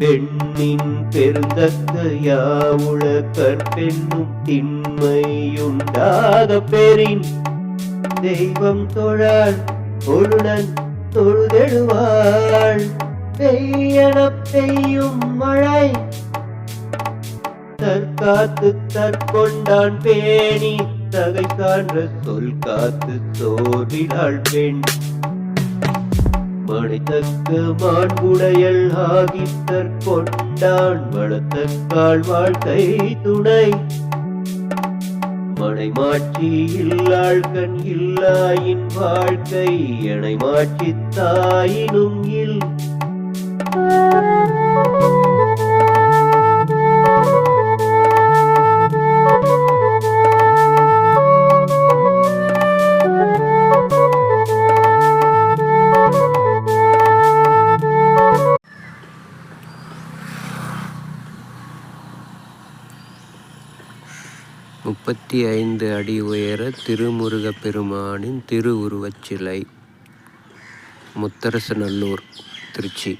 பெண்ணின் பெருந்தக்க யாவுள கற்பெண்ணும் திண்மையுண்டாக பெறின் தெய்வம் தொழாள் பொருளன் தொழுதெழுவாள். பெய்யன பெய்யும் மழை தற்காத்து தற்கொண்டான் பேணி தகை காண்ற சொல் காத்து சோர்விலாள் பெண். மணித்தக்க மாண்புடையல் ஆகி தற்கொண்டான் வளத்தக்காள் வாழ்க்கை துணை. மனை மாற்றி இல்லாள் கண் இல்லாயின் வாழ்க்கை எனை மாற்றி தாயினும் முப்பத்தி ஐந்து அடி உயர திருமுருகப் பெருமானின் திருவுருவச் சிலை. முத்தரசநல்லூர் திருச்சி.